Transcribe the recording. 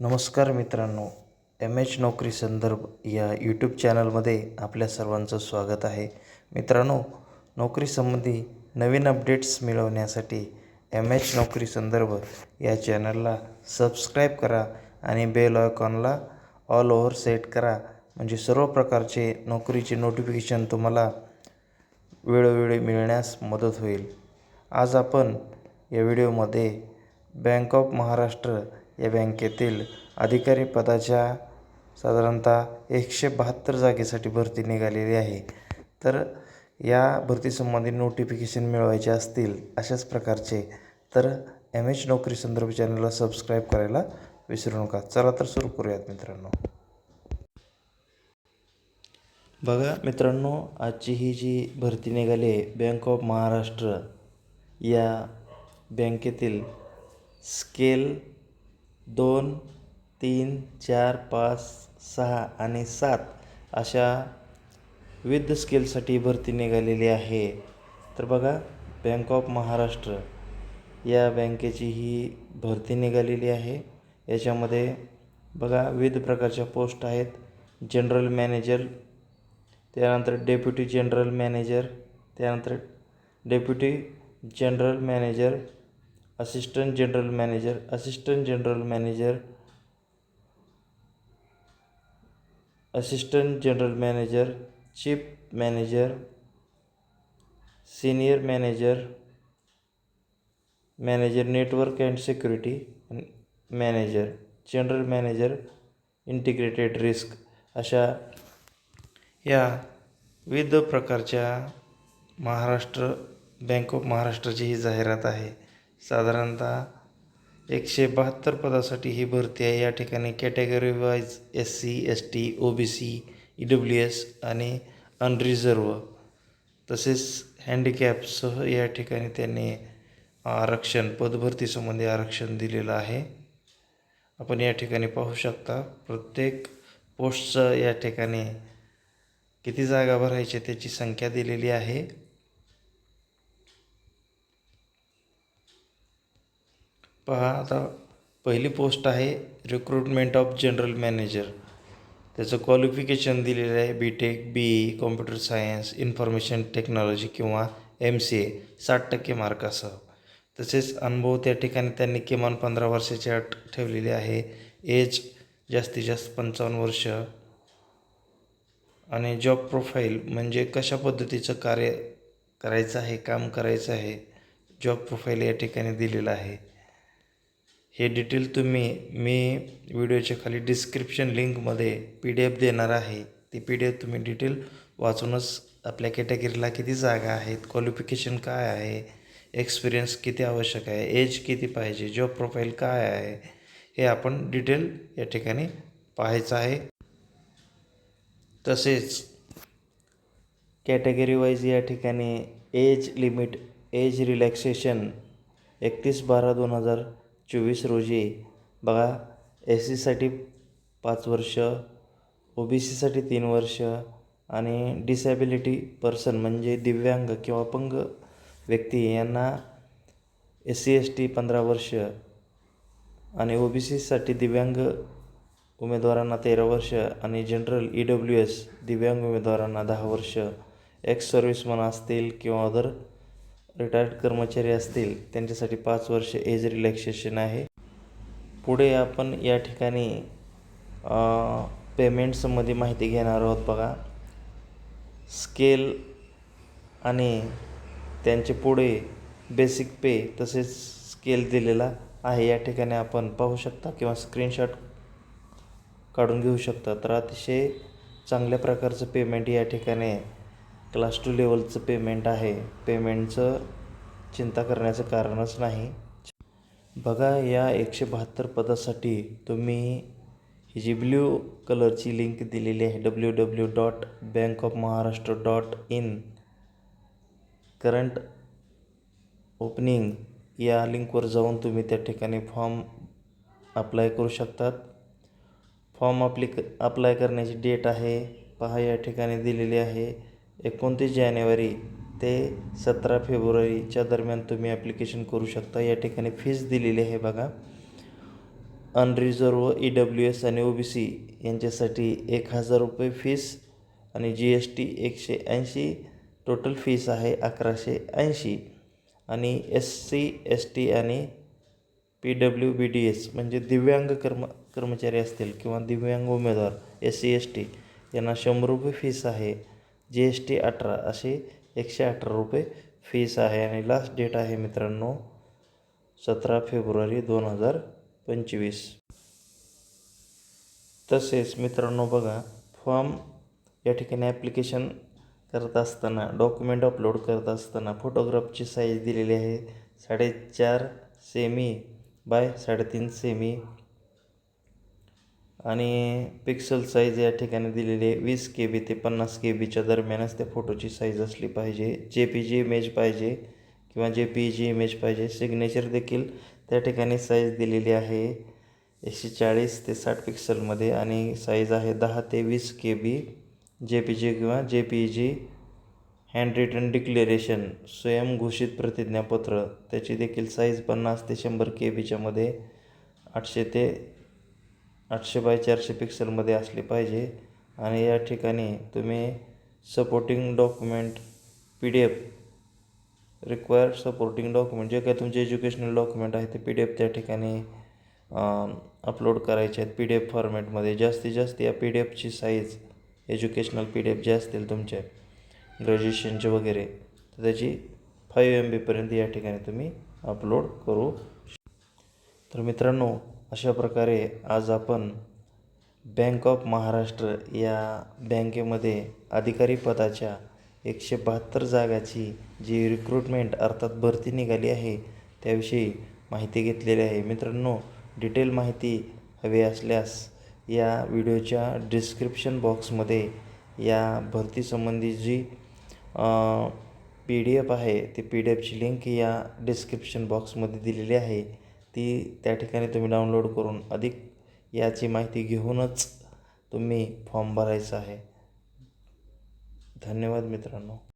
नमस्कार मित्रांनो M H नोकरी संदर्भ या यूट्यूब चॅनलमध्ये आपल्या सर्वांचं स्वागत आहे. मित्रांनो नोकरीसंबंधी नवीन अपडेट्स मिळवण्यासाठी एम एच नोकरी संदर्भ या चॅनलला सबस्क्राईब करा आणि बेल ऑयकॉनला ऑल ओव्हर सेट करा. म्हणजे सर्व प्रकारचे नोकरीचे नोटिफिकेशन तुम्हाला वेळोवेळी मिळण्यास मदत होईल. आज आपण या व्हिडिओमध्ये बँक ऑफ महाराष्ट्र या बँकेतील अधिकारी पदाच्या साधारणतः एकशे बहात्तर जागेसाठी भरती निघालेली आहे. तर या भरतीसंबंधी नोटिफिकेशन मिळवायचे असतील अशाच प्रकारचे तर एम एच नोकरी संदर्भ चॅनलला सबस्क्राईब करायला विसरू नका. चला तर सुरू करूयात मित्रांनो. बघा मित्रांनो आजची ही जी भरती निघाली आहे बँक ऑफ महाराष्ट्र या बँकेतील स्केल दोन तीन चार पाच सहा आणि सात अशा विविध स्केलसाठी भरती निघालेली आहे. तर बघा बँक ऑफ महाराष्ट्र या बँकेची ही भरती निघालेली आहे. याच्यामध्ये बघा विविध प्रकारच्या पोस्ट आहेत. जनरल मॅनेजर त्यानंतर डेप्युटी जनरल मॅनेजर त्यानंतर deputy general manager assistant general manager assistant general manager assistant general manager chief manager senior manager manager network and security manager general manager integrated risk अशा या विविध प्रकारच्या Maharashtra bank of महाराष्ट्राची ही जाहिरात आहे. साधारणतः एकशे बहात्तर पदासाठी ही भरती आहे. या ठिकाणी category wise S C S T O B C E W S आणि अनरिझर्व तसेच हँडिकॅपसह या ठिकाणी त्यांनी आरक्षण पदभरतीसंबंधी आरक्षण दिलेलं आहे. आपण या ठिकाणी पाहू शकता प्रत्येक पोस्टचं या ठिकाणी किती जागा भरायच्या त्याची संख्या दिलेली आहे. पहा आता पहिली पोस्ट आहे रिक्रुटमेंट ऑफ जनरल मॅनेजर त्याचं क्वालिफिकेशन दिलेलं आहे B tech B E computer science information technology किंवा एम सी ए साठ टक्के मार्कासह तसेच अनुभव त्या ठिकाणी त्यांनी किमान पंधरा वर्षाची अट ठेवलेली आहे. एज जास्तीत जास्त पंचावन्न वर्ष. आणि जॉब प्रोफाईल म्हणजे कशा पद्धतीचं कार्य करायचं आहे काम करायचं आहे जॉब प्रोफाईल या ठिकाणी दिलेलं आहे. हे डिटेल तुम्ही मी व्हिडिओच्या खाली डिस्क्रिप्शन लिंकमध्ये पी डी एफ देणार आहे. ती पी डी एफ तुम्ही डिटेल वाचूनच आपल्या कॅटेगरीला किती जागा आहेत क्वालिफिकेशन काय आहे एक्सपिरियन्स किती आवश्यक आहे एज किती पाहिजे जॉब प्रोफाईल काय आहे हे आपण डिटेल या ठिकाणी पाहायचं आहे. तसेच कॅटेगरी वाईज या ठिकाणी एज लिमिट एज रिलॅक्सेशन एकतीस बारा दोन हजार चोवीस रोजी. बघा एस सीसाठी पाच वर्ष ओ बी सीसाठी तीन वर्ष आणि डिसॅबिलिटी पर्सन म्हणजे दिव्यांग किंवा अपंग व्यक्ती यांना एस सी एस टी पंधरा वर्ष आणि ओ बी सीसाठी दिव्यांग उमेदवारांना तेरा वर्ष आणि जनरल ई डब्ल्यू एस दिव्यांग उमेदवारांना दहा वर्ष. एक्स सर्व्हिसमन असतील किंवा अदर रिटायर्ड कर्मचारी असतील त्यांच्यासाठी पाच वर्ष एज रिलॅक्सेशन आहे. पुढे आपण या ठिकाणी पेमेंट्समध्ये माहिती घेणार आहोत बघा. स्केल आणि त्यांचे पुढे बेसिक पे तसेच स्केल दिलेला आहे. या ठिकाणी आपण पाहू शकता किंवा स्क्रीनशॉट काढून घेऊ शकता. तर अतिशय चांगल्या प्रकारचं पेमेंट या ठिकाणी क्लास टू लेवलचं पेमेंट आहे. पेमेंटचं चिंता करण्याचं कारणच नाही. बघा या एकशे बहात्तर पदासाठी तुम्ही ही जी ब्ल्यू कलरची लिंक दिलेली आहे W W dot bank of Maharashtra dot in current opening या लिंकवर जाऊन तुम्ही त्या ठिकाणी फॉर्म अप्लाय करू शकतात. फॉर्म अप्लिक अप्लाय करण्याची डेट आहे. पहा या ठिकाणी दिलेली आहे. एकोणतीस जानेवारी ते सतरा फेब्रुवारीच्या दरम्यान तुम्ही ॲप्लिकेशन करू शकता. या ठिकाणी फीज दिलेली आहे बघा. अनरिझर्व ई डब्ल्यू एस आणि ओ बी सी यांच्यासाठी एक हजार रुपये फीस आणि जी एस टी एकशे ऐंशी टोटल फीस आहे अकराशे ऐंशी. आणि एस सी एस टी आणि P W B D S म्हणजे दिव्यांग कर्म कर्मचारी असतील किंवा दिव्यांग उमेदवार एस सी एस टी यांना शंभर रुपये फीस आहे. जी एस टी अठरा असे एकशे अठरा रुपये फीस आहे. आणि लास्ट डेट आहे मित्रांनो सतरा फेब्रुवारी दोन हजार पंचवीस. तसेच मित्रांनो बघा फॉर्म या ठिकाणी ॲप्लिकेशन करत असताना डॉक्युमेंट अपलोड करत असताना फोटोग्राफची साईज दिलेली आहे. साडेचार सेमी बाय साडेतीन सेमी आणि पिक्सल साईज या ठिकाणी दिलेली आहे. वीस के बी ते पन्नास के बीच्या दरम्यानच त्या फोटोची साईज असली पाहिजे. जे पी जी इमेज पाहिजे किंवा जे पी जी इमेज पाहिजे. सिग्नेचर देखील त्या ठिकाणी साईज दिलेली आहे. एकशे चाळीस ते साठ पिक्सलमध्ये आणि साईज आहे दहा ते वीस के बी जे पी जी किंवा J P G handwritten declaration स्वयंघोषित प्रतिज्ञापत्र. त्याची देखील साईज पन्नास ते शंभर के बीच्यामध्ये आठशे ते आठशे बाय चारशे पिक्सलमध्ये असली पाहिजे. आणि या ठिकाणी तुम्ही supporting document P D F require supporting document जे काही तुमचे एज्युकेशनल डॉक्युमेंट आहे ते पी डी एफ त्या ठिकाणी अपलोड करायचे आहेत पी डी एफ फॉर्मॅटमध्ये जास्तीत जास्त या P D एफची size educational P D F जे असतील तुमचे ग्रॅज्युएशनचे वगैरे तर त्याची फाईव्ह एम बीपर्यंत या ठिकाणी तुम्ही अपलोड करू तर मित्रांनो अशा प्रकारे आज आपण बँक ऑफ महाराष्ट्र या बँकेमध्ये अधिकारी पदाच्या एकशे बहात्तर जागाची जी रिक्रुटमेंट अर्थात भरती निघाली आहे त्याविषयी माहिती घेतलेली आहे. मित्रांनो डिटेल माहिती हवी असल्यास या व्हिडिओच्या डिस्क्रिप्शन बॉक्समध्ये या भरतीसंबंधी जी पी डी एफ आहे ती पी डी एफची लिंक या डिस्क्रिप्शन बॉक्समध्ये दिलेली आहे. ती त्या ठिकाणी तुम्ही डाउनलोड करून अधिक याची माहिती घेऊनच तुम्ही फॉर्म भरायचा आहे. धन्यवाद मित्रांनो.